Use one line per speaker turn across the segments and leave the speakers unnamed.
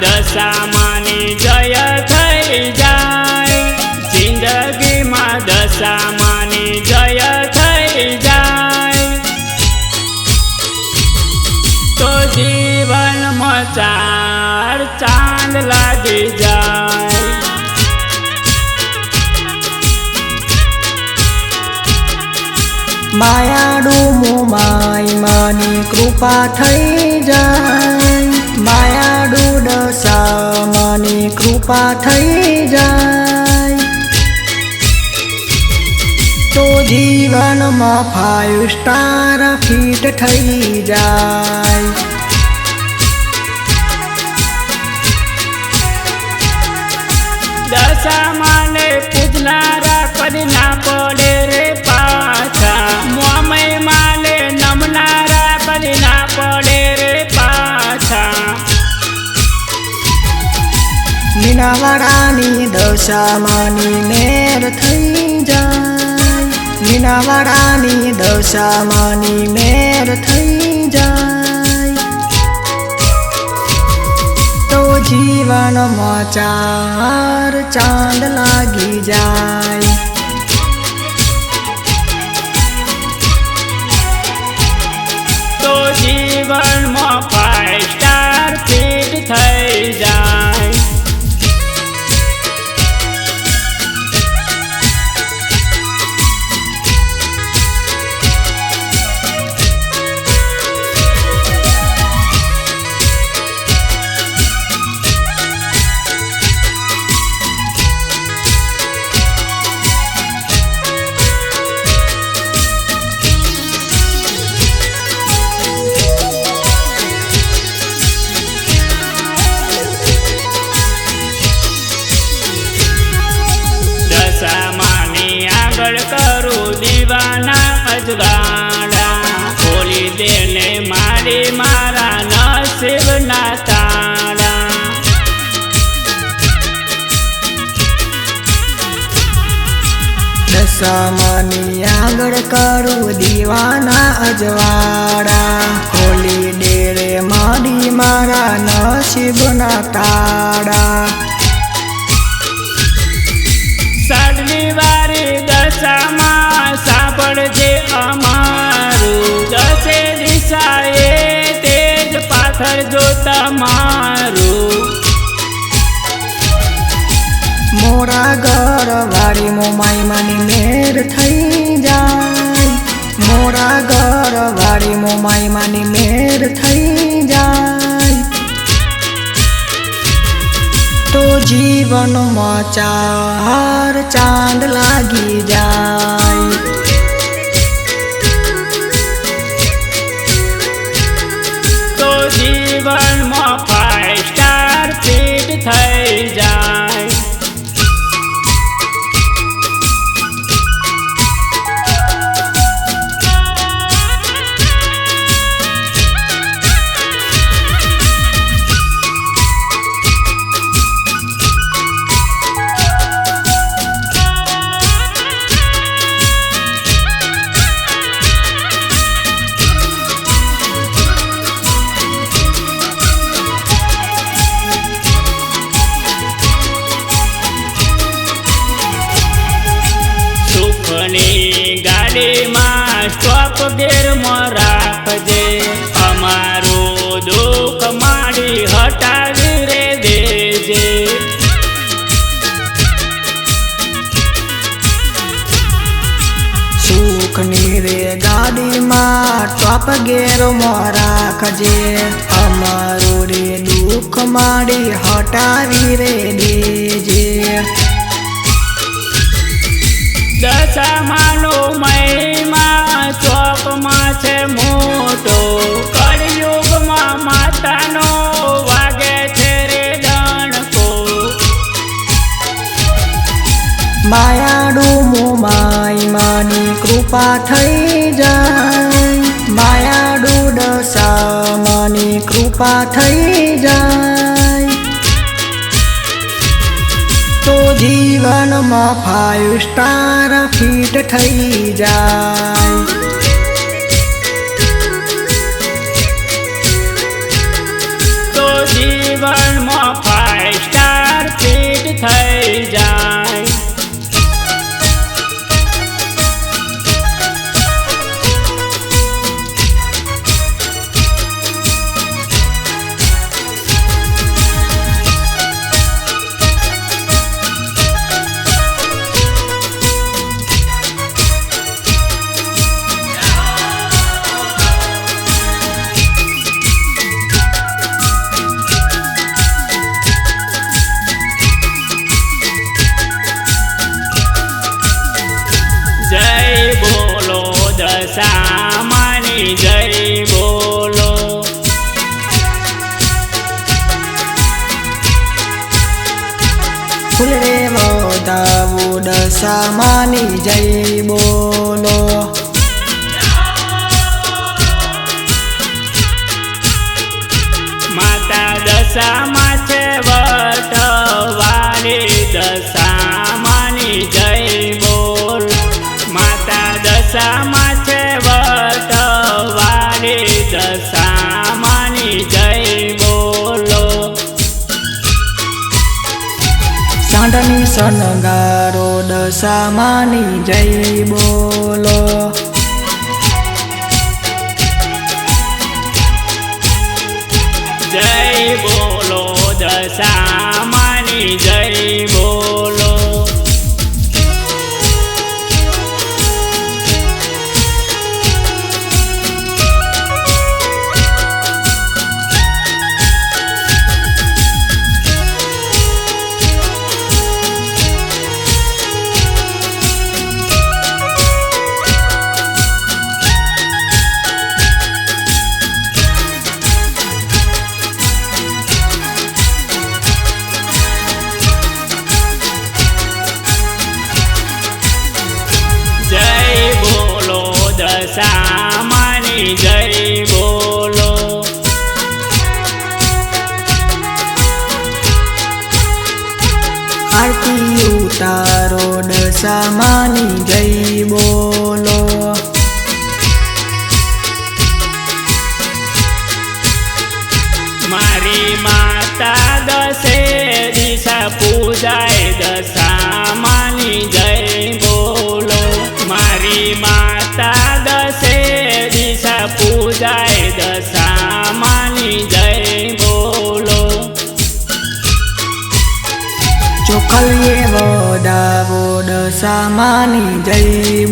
દશામાની જય થઈ જાય. જિંદગીમાં દશામાની જય થઈ જાય. તો જીવનમાં ચાર ચાંદ લાગી જાય.
માયાડું મોમાઈ માની કૃપા થઈ જાય. કૃપા થઈ જાય. તો જીવનમાં ફાઈવ સ્ટાર ફીટ થઈ જાય.
દશામાને પૂજનારા
મીનાવાડાની દશામાની મેર થઈ જાય. મીનાવાડાની દશામાની મેર થઈ જાય. તો જીવનમાં ચાર ચાંદ લાગી જાય.
તો જીવનમાં ફાઈવ સ્ટાર ફીટ થઈ દશામાની આગળ કરું દીવાના અજવાળા. ખોલી ડેરે મારી મારા નસીબના તાળા. સાડલી વારી દશામાં સાંભળજે અમારું. જશે દિશાએ તેજ પાથર જો તમારું
મોરા ઘર વાળી મોમાઈ માની મેર થઈ જાય મોરા ઘર વાળી મોમાઈ માની મેર થઈ જાય તો જીવનમાં ચાર ચાંદ લાગી જાય
સુખની ગાડીમાં સ્ટોપ ગેરમાં રાખજે અમારું દુઃખ માડી હટાવી રે દેજે.
સુખની રે ગાડીમાં ટોપ ગેરમાં રાખજે અમારું રે દુઃખ માડી હટાવી રે દેજે.
દશામાનો મહિમા ચોકમાં છે
કૃપા થઈ જાય. માયાડુ દશા માની કૃપા થઈ જીવનમાં ફાઈવ સ્ટાર ફીટ થઈ જાય.
આશા માની જય બોલો માતા દશામાં છે વટવાની દશા માની જય
સનગારો દશામાની જય બોલો.
ની જય બોલો
આરતી ઉતારો દશામાની જય બોલો માની જઈ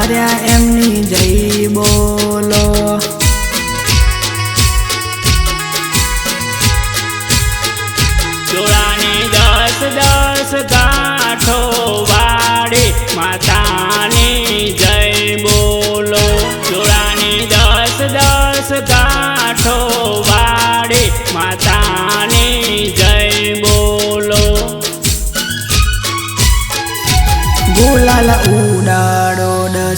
ધાર્યા એમની
જ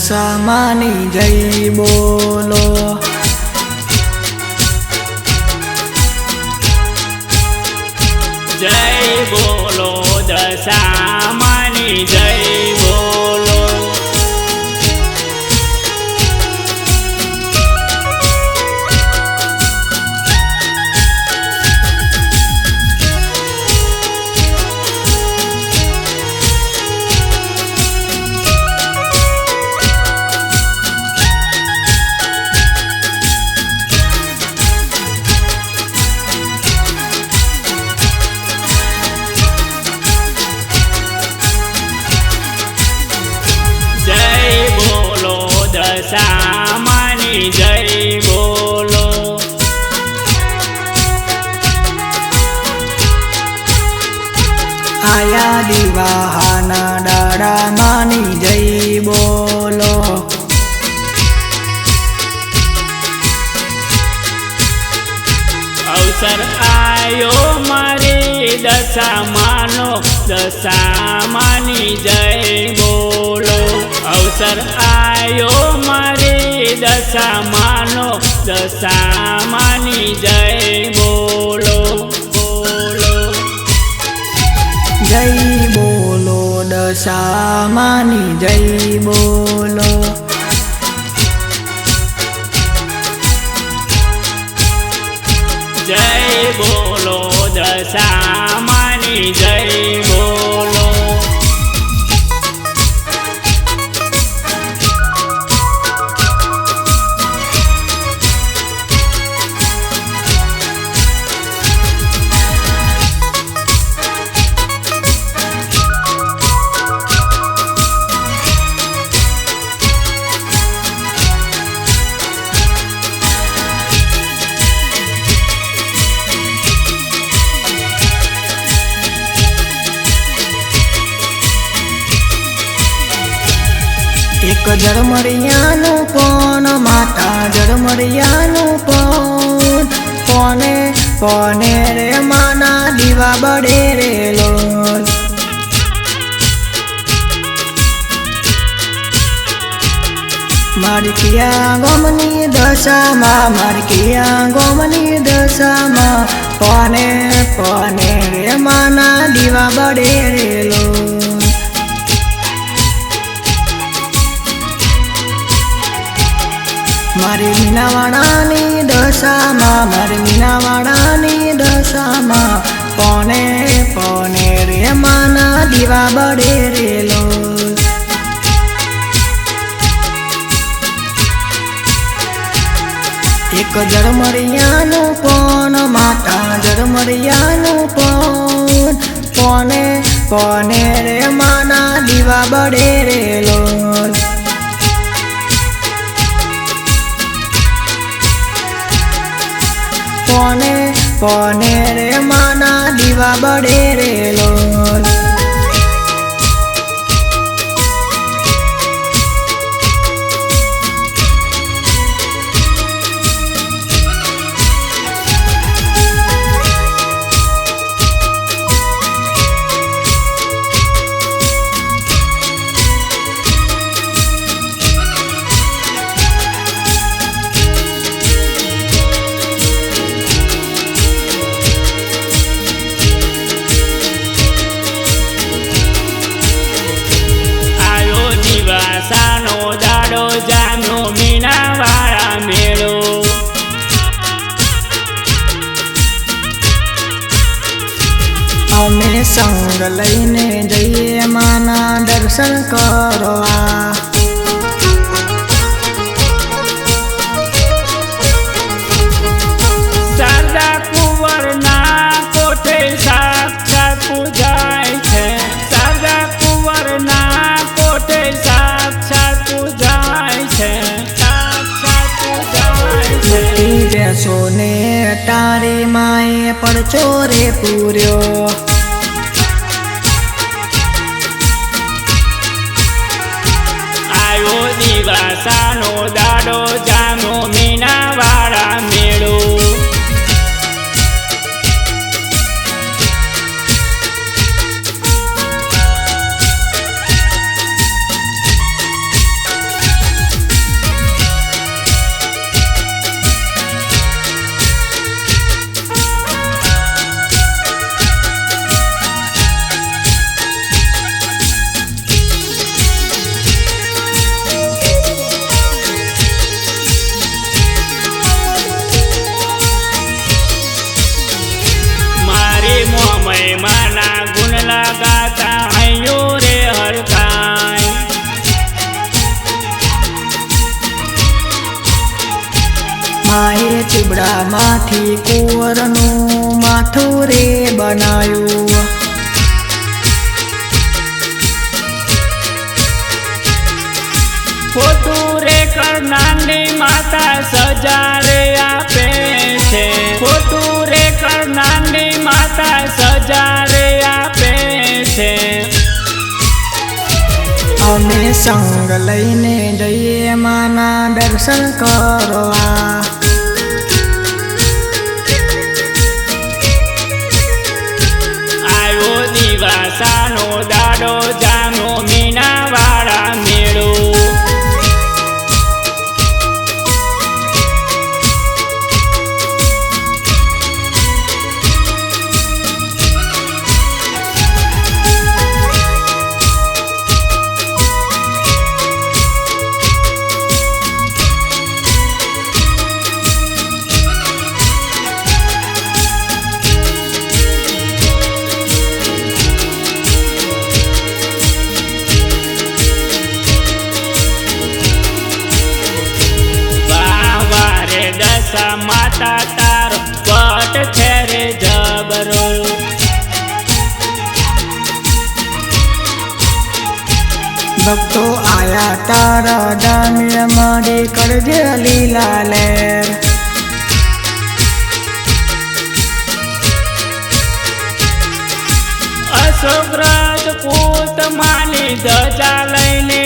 સામાની જઈ બોલો. જય બોલો
દશા દશામાનો
દશામાની જય બોલો. અવસર આયો મારી દશામાનો દશામાની જય બોલો બોલો. જય બોલો દશામાની જય બોલો.
જય બોલો
દશા
એક જળમરિયાનું પણ, માતા જળમરિયાનું પણ. કોને કોને રે માના દીવા બળે રે લોલ? મારી કિયા ગોમની દશામાં, મારી કિયા ગોમની દશામાં. કોને કોને રે માના દીવા બળે રે લોલ? મારી મીનાવાડાની દશામાં, મારી મીનાવાડાની દશામાં. કોને કોને રે માના દીવા બળે રેલો એક જળમરિયાનું પણ માતા જળમરિયાનું પણ કોને કોને રે માના દીવા બળે રેલો કોને કોને રે માના દીવા બળે રે લોલ પડચો પૂર્યો. માએ ચીબડામાંથી કુંવરનું માથું રે બનાયું.
ખોટું રે કરનારની માતા સજા રે આપે છે. ખોટું રે કરનારની માતા સજા રે આપે છે.
અમે સંગ લઈને જઈએ માના દર્શન કરવા.
know
ભક્તો આયા તારા ધામે મારી કરજે લીલા લેર
અશોક રાજપૂત માની ધજા લઈને